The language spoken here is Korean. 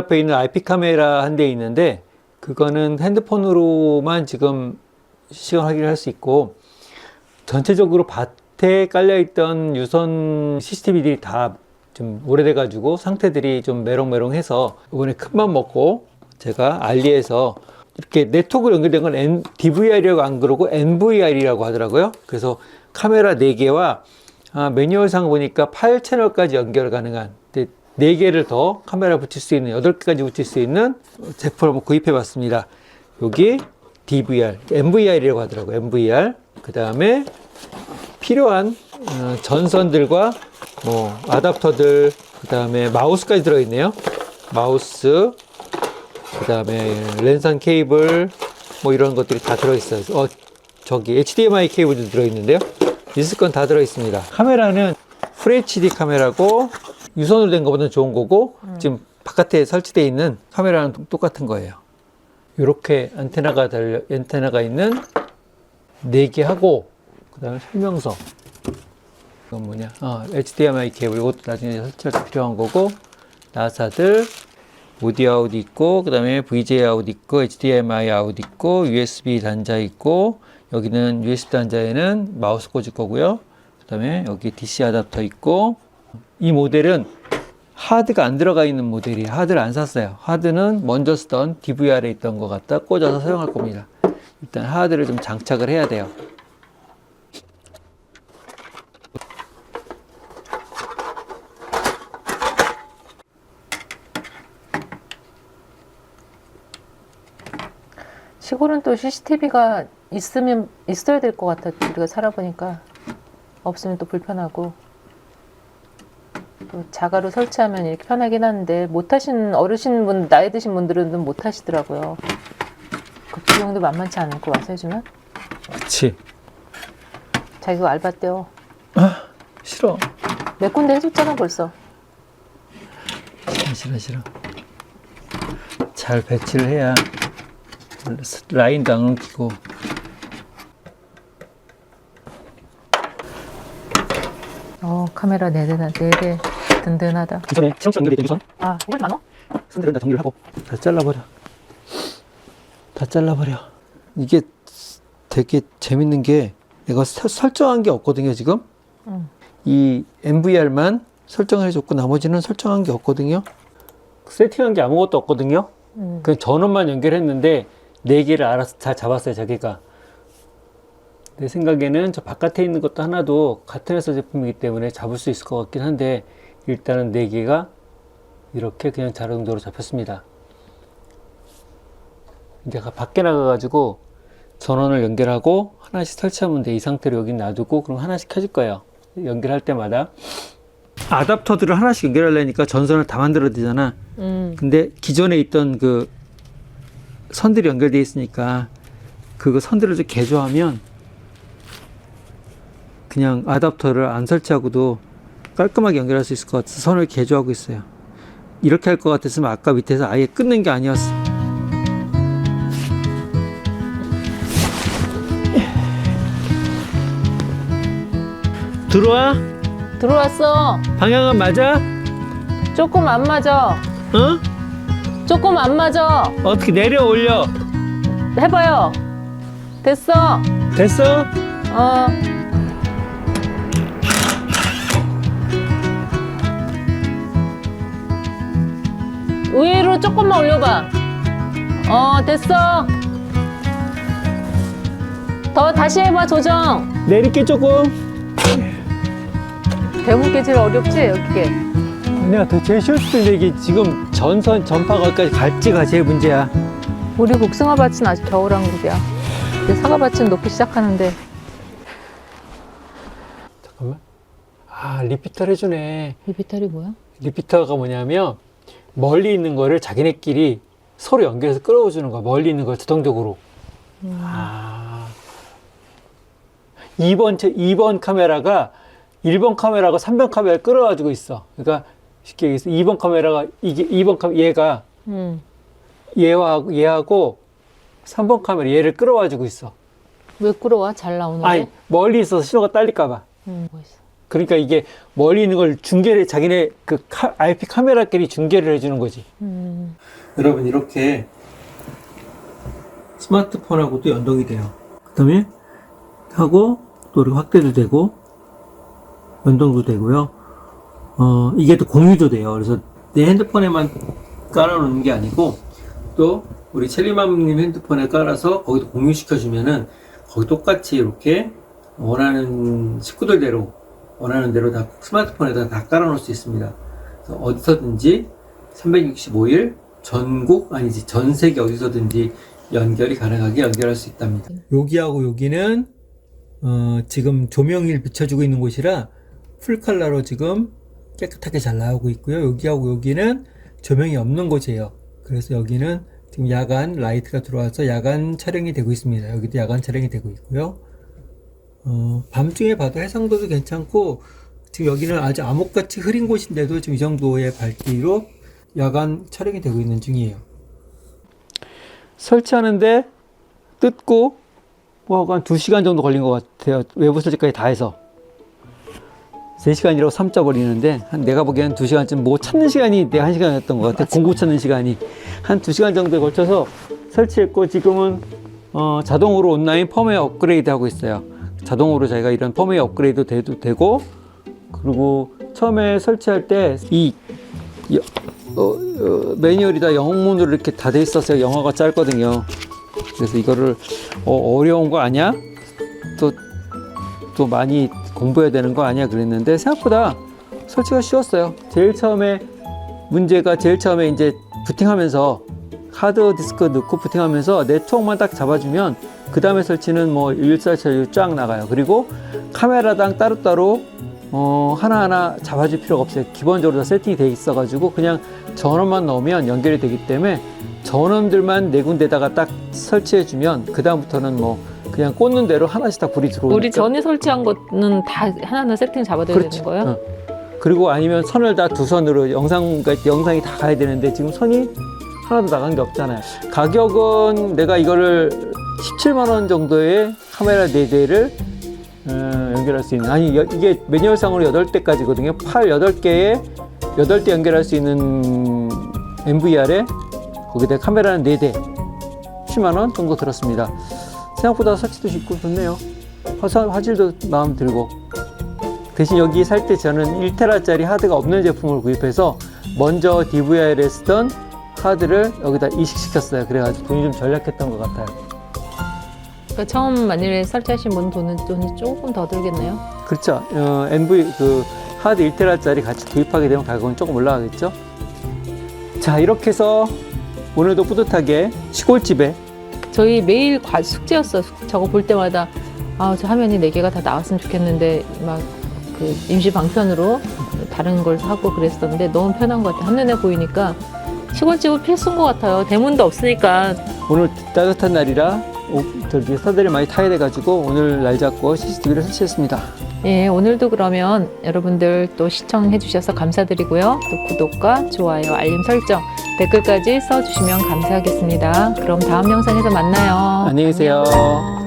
앞에 있는 IP 카메라 한 대 있는데 그거는 핸드폰으로만 지금 시간 확인을 할 수 있고 전체적으로 밭에 깔려 있던 유선 CCTV들이 다 좀 오래돼 가지고 상태들이 좀 메롱메롱해서 이번에 큰맘 먹고 제가 알리에서 이렇게 네트워크 연결된 건 N, DVR이라고 안 그러고 NVR이라고 하더라고요. 그래서 카메라 4개와 아, 매뉴얼상 보니까 8채널까지 연결 가능한 4개를 더 카메라 붙일 수 있는 8개까지 붙일 수 있는 제품을 한번 구입해 봤습니다. 여기 DVR, NVR이라고 하더라고요. NVR. 그 다음에 필요한 어, 전선들과 뭐 아답터들, 그 다음에 마우스까지 들어있네요. 마우스, 그 다음에 랜선 케이블, 뭐 이런 것들이 다 들어있어요. 어, 저기 HDMI 케이블도 들어있는데요. 있을 건 다 들어있습니다. 카메라는 FHD 카메라고 유선으로 된 것보다는 좋은 거고 지금 바깥에 설치되어 있는 카메라는 똑같은 거예요. 이렇게 안테나가 달려 안테나가 있는 네 개 하고 그다음에 설명서 이건 뭐냐? 어, HDMI 케이블 이것도 나중에 설치할 때 필요한 거고 나사들 오디 아웃 있고 그다음에 VJ 아웃 있고 HDMI 아웃 있고 USB 단자 있고 여기는 USB 단자에는 마우스 꽂을 거고요. 그다음에 여기 DC 아답터 있고 이 모델은 하드가 안 들어가 있는 모델이에요. 하드를 안 샀어요. 하드는 먼저 쓰던 DVR에 있던 것 갖다 꽂아서 사용할 겁니다. 일단 하드를 좀 장착을 해야 돼요. 시골은 또 CCTV가 있으면 있어야 될 것 같아. 우리가 살아보니까 없으면 또 불편하고 또 자가로 설치하면 이렇게 편하긴 한데 못 하신 어르신 분 나이 드신 분들은 못 하시더라고요. 그 비용도 만만치 않을 거 와서 해주면 그치. 자기가 알바 떼요. 싫어. 몇 군데 해줬잖아 벌써. 싫어, 싫어, 싫어. 잘 배치를 해야 라인도 안 엉키고. 어 카메라 네 대나 네대 든든하다. 그 전에 시험치 연결이 된 유선 아 이걸 많어? 손들은 다 정리를 하고 다 잘라버려. 다 잘라버려. 이게 되게 재밌는 게 내가 서- 설정한 게 없거든요, 지금. 응. 이 MVR만 설정을 해줬고 나머지는 설정한 게 없거든요. 세팅한 게 아무것도 없거든요. 음. 그 전원만 연결했는데 네 개를 알아서 다 잡았어요, 자기가. 내 생각에는 저 바깥에 있는 것도 하나도 같은 회사 제품이기 때문에 잡을 수 있을 것 같긴 한데 일단은 네 개가 이렇게 그냥 자동으로 잡혔습니다. 이제 가- 밖에 나가가지고 전원을 연결하고 하나씩 설치하면 돼. 이 상태로 여기 놔두고 그럼 하나씩 켜질 거예요. 연결할 때마다. 아답터들을 하나씩 연결하려니까 전선을 다 만들어야 되잖아. 음. 근데 기존에 있던 그 선들이 연결돼 있으니까 그거 선들을 좀 개조하면 그냥 아답터를 안 설치하고도 깔끔하게 연결할 수 있을 것 같아서 선을 개조하고 있어요. 이렇게 할 것 같았으면 아까 밑에서 아예 끊는 게 아니었어. 들어와? 들어왔어. 방향은 맞아? 조금 안 맞아. 어? 조금 안 맞아. 어떻게 내려 올려? 해봐요. 됐어. 됐어? 어. 위로 조금만 올려봐. 어, 됐어. 더 다시 해봐, 조정. 내릴게 조금. 배운 게 제일 어렵지, 여기게. 내가 더 제일 쉬웠을 텐데 이게 지금 전선 전파가 어디까지 갈지가 제일 문제야. 우리 복숭아밭은 아직 겨울왕국이야. 이제 사과밭은 높이 시작하는데. 잠깐만. 아 리피터를 해주네. 이 비탈이 뭐야? 리피터가 뭐냐면 멀리 있는 거를 자기네끼리 서로 연결해서 끌어주는 거야. 멀리 있는 걸 자동적으로. 아. 2번, 2번 카메라가 1번 카메라가 3번 카메라를 끌어가지고 있어. 그러니까 쉽게 얘기해서 2번 카메라가 이게 2번 카메라 얘가 음. 얘와 얘하고 3번 카메라 얘를 끌어가지고 있어. 왜 끌어와? 잘 나오는데? 아니 멀리 있어서 신호가 딸릴까봐. 음, 뭐 있어? 그러니까 이게 멀리 있는 걸 중계를 자기네 그 카- IP 카메라끼리 중계를 해주는 거지. 음. 여러분 이렇게 스마트폰하고도 연동이 돼요. 그다음에 하고 또 이렇게 확대도 되고 연동도 되고요. 어 이게 또 공유도 돼요. 그래서 내 핸드폰에만 깔아놓는 게 아니고 또 우리 첼리맘님 핸드폰에 깔아서 거기도 공유시켜 주면은 거기 똑같이 이렇게 원하는 식구들대로 원하는 대로 다 스마트폰에다 다 깔아놓을 수 있습니다. 그래서 어디서든지 365일 전국 아니지 전 세계 어디서든지 연결이 가능하게 연결할 수 있답니다. 여기하고 여기는 어, 지금 조명을 비춰주고 있는 곳이라 풀 컬러로 지금 깨끗하게 잘 나오고 있고요. 여기하고 여기는 조명이 없는 곳이에요. 그래서 여기는 지금 야간 라이트가 들어와서 야간 촬영이 되고 있습니다. 여기도 야간 촬영이 되고 있고요. 어, 밤중에 봐도 해상도도 괜찮고 지금 여기는 아주 암흑같이 흐린 곳인데도 지금 이 정도의 밝기로 야간 촬영이 되고 있는 중이에요. 설치하는데 뜯고 뭐한 2시간 정도 걸린 것 같아요. 외부 설치까지 다 해서. 3시간이라고 삼자 버리는데 한 내가 보기에는 2시간쯤 뭐 찾는 시간이 내 1시간이었던 것 같아. 공구 찾는 시간이. 한 2시간 정도에 걸쳐서 설치했고 지금은 어, 자동으로 온라인 펌웨어 업그레이드 하고 있어요. 자동으로 저희가 이런 펌웨어 업그레이드 돼도 되고 그리고 처음에 설치할 때이 어, 어, 매뉴얼이 다 영문으로 이렇게 다 돼 있어서 영어가 짧거든요. 그래서 이거를 어, 려운거 아니야? 또, 또 많이 공부해야 되는 거 아니야? 그랬는데 생각보다 설치가 쉬웠어요. 제일 처음에 문제가 제일 처음에 이제 부팅하면서 하드 디스크 넣고 부팅하면서 네트워크만 딱 잡아주면 그 다음에 설치는 뭐 일사천리 쫙 나가요. 그리고 카메라당 따로따로 어, 하나하나 잡아줄 필요가 없어요. 기본적으로 다 세팅이 돼 있어가지고 그냥 전원만 넣으면 연결이 되기 때문에 전원들만 네 군데다가 딱 설치해주면 그 다음부터는 뭐 그냥 꽂는 대로 하나씩 다 불이 들어오니까 우리 전에 설치한 거는 다 하나하나 세팅 잡아둬야 그렇지. 되는 거예요? 어. 그리고 아니면 선을 다 두 선으로 영상 영상이 다 가야 되는데 지금 선이 하나도 나간 게 없잖아요. 가격은 내가 이거를 17만 원 정도의 카메라 4대를 어, 연결할 수 있는 아니 여- 이게 매뉴얼상으로 8대까지거든요. 팔 8개에 8대 연결할 수 있는 MVR에 거기다 카메라는 4대 10만 원 정도 들었습니다. 생각보다 설치도 쉽고 좋네요. 화사, 화질도 마음 들고 대신 여기 살 때 저는 1테라짜리 하드가 없는 제품을 구입해서 먼저 DVR에 쓰던 하드를 여기다 이식시켰어요. 그래가지고 돈이 좀 절약했던 것 같아요. 그러니까 처음 만일에 설치하신 분 돈은 돈이 조금 더 들겠네요. 그렇죠. 어, MV 그 하드 1테라짜리 같이 구입하게 되면 가격은 조금 올라가겠죠. 자 이렇게 해서 오늘도 뿌듯하게 시골집에 저희 매일 과 숙제였어. 숙- 저거 볼 때마다 아 저 화면이 네 개가 다 나왔으면 좋겠는데 막 그 임시 방편으로 다른 걸 하고 그랬었는데 너무 편한 것 같아. 한눈에 보이니까 시골집은 필수인 것 같아요. 대문도 없으니까 오늘 따뜻한 날이라 사대를 많이 타야 돼가지고 오늘 날 잡고 CCTV를 설치했습니다. 예, 오늘도 그러면 여러분들 또 시청해 주셔서 감사드리고요. 또 구독과 좋아요, 알림 설정, 댓글까지 써주시면 감사하겠습니다. 그럼 다음 영상에서 만나요. 안녕히 계세요. 안녕.